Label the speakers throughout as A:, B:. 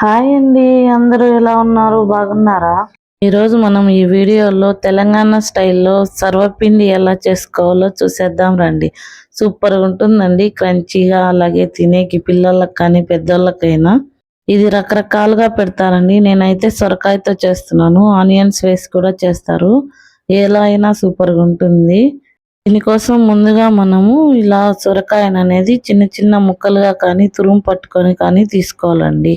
A: Hi అండి అందరూ ఎలా ఉన్నారు? బాగున్నారా? ఈరోజు మనం ఈ వీడియోలో తెలంగాణ స్టైల్లో సర్వపిండి ఎలా చేసుకోవాలో చూసేద్దాం రండి. సూపర్గా ఉంటుందండి క్రంచీగా అలాగే తినేకి పిల్లలకు కానీ పెద్దోళ్ళకైనా. ఇది రకరకాలుగా పెడతారండి. నేనైతే సొరకాయతో చేస్తున్నాను ఆనియన్స్ వేసి కూడా చేస్తారు. ఎలా అయినా సూపర్గా ఉంటుంది. దీనికోసం ముందుగా మనము ఇలా సొరకాయ అనేది చిన్న చిన్న ముక్కలుగా కానీ తురుము పట్టుకొని కానీ తీసుకోవాలండి.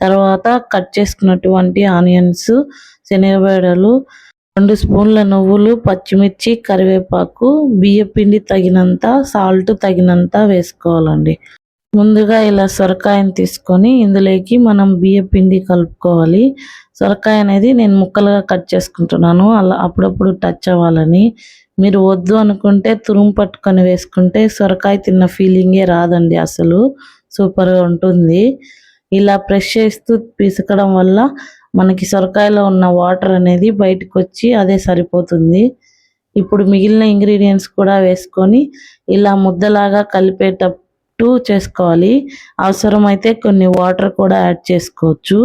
A: తర్వాత కట్ చేసుకున్నటువంటి ఆనియన్స్ శనగబేడలు రెండు స్పూన్ల నువ్వులు పచ్చిమిర్చి కరివేపాకు బియ్య పిండి తగినంత సాల్ట్ తగినంత వేసుకోవాలండి. ముందుగా ఇలా సొరకాయని తీసుకొని ఇందులోకి మనం బియ్య పిండి కలుపుకోవాలి. సొరకాయ అనేది నేను ముక్కలుగా కట్ చేసుకుంటున్నాను. అలా అప్పుడప్పుడు టచ్ అవ్వాలని. మీరు వద్దు అనుకుంటే తురుము పట్టుకొని వేసుకుంటే సొరకాయ తిన్న ఫీలింగే రాదండి అసలు. సూపర్గా ఉంటుంది. ఇలా ప్రెష్ చేస్తూ పిసకడం వల్ల మనకి సొరకాయలో ఉన్న వాటర్ అనేది బయటకు వచ్చి అదే సరిపోతుంది. ఇప్పుడు మిగిలిన ఇంగ్రీడియంట్స్ కూడా వేసుకొని ఇలా ముద్దలాగా కలిపేటట్టు చేసుకోవాలి. అవసరమైతే కొన్ని వాటర్ కూడా యాడ్ చేసుకోవచ్చు.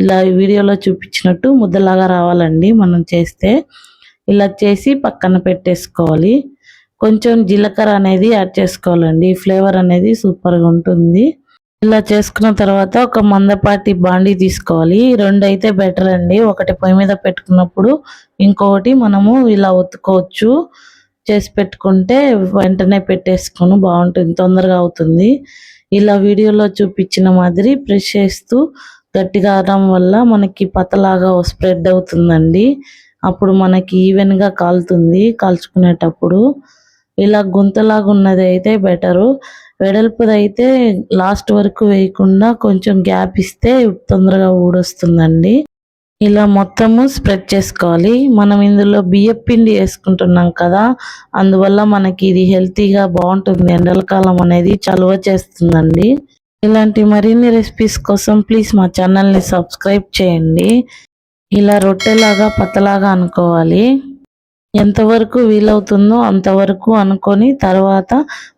A: ఇలా వీడియోలో చూపించినట్టు ముద్దలాగా రావాలండి మనం చేస్తే. ఇలా చేసి పక్కన పెట్టేసుకోవాలి. కొంచెం జీలకర్ర అనేది యాడ్ చేసుకోవాలండి. ఫ్లేవర్ అనేది సూపర్గా ఉంటుంది. ఇలా చేసుకున్న తర్వాత ఒక మందపాటి బాండీ తీసుకోవాలి. రెండు అయితే బెటర్ అండి. ఒకటి పొయ్యి మీద పెట్టుకున్నప్పుడు ఇంకొకటి మనము ఇలా ఒత్తుకోవచ్చు. చేసి పెట్టుకుంటే వెంటనే పెట్టేసుకొని బాగుంటుంది తొందరగా అవుతుంది. ఇలా వీడియోలో చూపించిన మాదిరి ప్రెస్ చేస్తూ గట్టిగా ఆడడం వల్ల మనకి పతలాగా స్ప్రెడ్ అవుతుందండి. అప్పుడు మనకి ఈవెన్గా కాలుతుంది కాల్చుకునేటప్పుడు. ఇలా గుంతలాగా ఉన్నది అయితే బెటరు వెడల్పుదైతే అయితే లాస్ట్ వరకు వేయకుండా కొంచెం గ్యాప్ ఇస్తే తొందరగా ఊడొస్తుందండి. ఇలా మొత్తము స్ప్రెడ్ చేసుకోవాలి. మనం ఇందులో బియ్యం పిండి వేసుకుంటున్నాం కదా అందువల్ల మనకి ఇది హెల్తీగా బాగుంటుంది. ఎండల కాలం అనేది చలువ చేస్తుందండి. ఇలాంటి మరిన్ని రెసిపీస్ కోసం ప్లీజ్ మా ఛానల్ని సబ్స్క్రైబ్ చేయండి. ఇలా రొట్టెలాగా పతలాగా అనుకోవాలి. ఎంతవరకు వీలవుతుందో అంతవరకు అనుకొని తర్వాత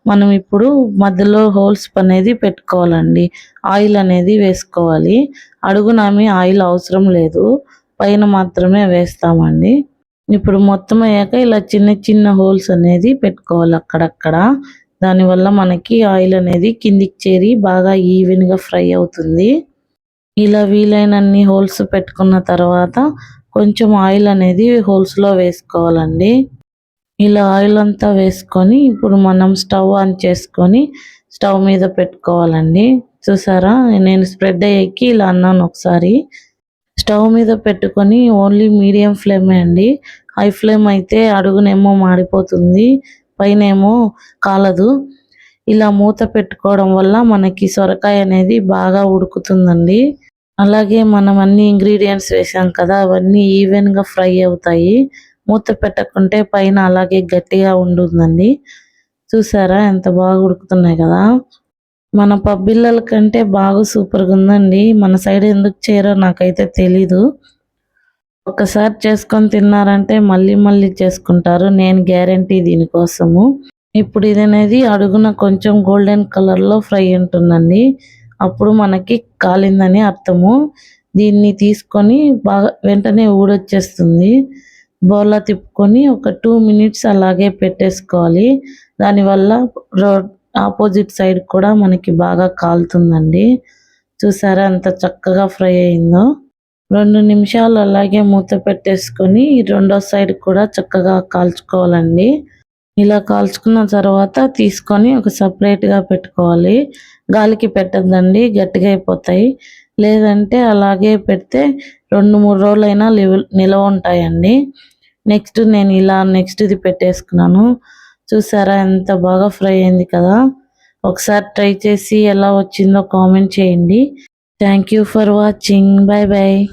A: మనం ఇప్పుడు మధ్యలో హోల్స్ అనేది పెట్టుకోవాలండి. ఆయిల్ అనేది వేసుకోవాలి. అడుగునామి ఆయిల్ అవసరం లేదు. పైన మాత్రమే వేస్తామండి. ఇప్పుడు మొత్తం అయ్యాక ఇలా చిన్న చిన్న హోల్స్ అనేది పెట్టుకోవాలి అక్కడక్కడ. దానివల్ల మనకి ఆయిల్ అనేది కిందికి చేరి బాగా ఈవెన్గా ఫ్రై అవుతుంది. ఇలా వీలైనన్ని హోల్స్ పెట్టుకున్న తర్వాత కొంచెం ఆయిల్ అనేది హోల్స్లో వేసుకోవాలండి. ఇలా ఆయిల్ అంతా వేసుకొని ఇప్పుడు మనం స్టవ్ ఆన్ చేసుకొని స్టవ్ మీద పెట్టుకోవాలండి. చూసారా? నేను స్ప్రెడ్ అయ్యేకి ఇలా అన్నాను ఒకసారి. స్టవ్ మీద పెట్టుకొని ఓన్లీ మీడియం ఫ్లేమే అండి. హై ఫ్లేమ్ అయితే అడుగునేమో మాడిపోతుంది పైన ఏమో కాలదు. ఇలా మూత పెట్టుకోవడం వల్ల మనకి సొరకాయ అనేది బాగా ఉడుకుతుందండి. అలాగే మనం అన్ని ఇంగ్రీడియంట్స్ వేసాం కదా అవన్నీ ఈవెన్గా ఫ్రై అవుతాయి. మూత పెట్టకుంటే పైన అలాగే గట్టిగా ఉంటుందండి. చూసారా? ఎంత బాగా ఉడుకుతున్నాయి కదా. మన పబ్బిళ్ళల కంటే బాగా సూపర్గా ఉందండి. మన సైడ్ ఎందుకు చేయరో నాకైతే తెలీదు. ఒకసారి చేసుకొని తిన్నారంటే మళ్ళీ మళ్ళీ చేసుకుంటారు. నేను గ్యారంటీ దీనికోసము. ఇప్పుడు ఇది అనేది అడుగున కొంచెం గోల్డెన్ కలర్లో ఫ్రై ఉంటుందండి. అప్పుడు మనకి కాలిందని అర్థము. దీన్ని తీసుకొని బాగా వెంటనే ఊడొచ్చేస్తుంది. బౌల్లో తిప్పుకొని ఒక టూ మినిట్స్ అలాగే పెట్టేసుకోవాలి. దానివల్ల రోడ్ ఆపోజిట్ సైడ్ కూడా మనకి బాగా కాలుతుందండి. చూసారా ఎంత చక్కగా ఫ్రై అయిందో. రెండు నిమిషాలు అలాగే మూత పెట్టేసుకొని రెండో సైడ్ కూడా చక్కగా కాల్చుకోవాలండి. ఇలా కాల్చుకున్న తర్వాత తీసుకొని ఒక సపరేట్గా పెట్టుకోవాలి. గాలికి పెట్టద్దండి గట్టిగా అయిపోతాయి. లేదంటే అలాగే పెడితే రెండు మూడు రోజులైనా నిలవ ఉంటాయండి. నెక్స్ట్ నేను ఇలా నెక్స్ట్ ఇది పెట్టేసుకున్నాను. చూసారా ఎంత బాగా ఫ్రై అయింది కదా. ఒకసారి ట్రై చేసి ఎలా వచ్చిందో కామెంట్ చేయండి. Thank you for watching. Bye bye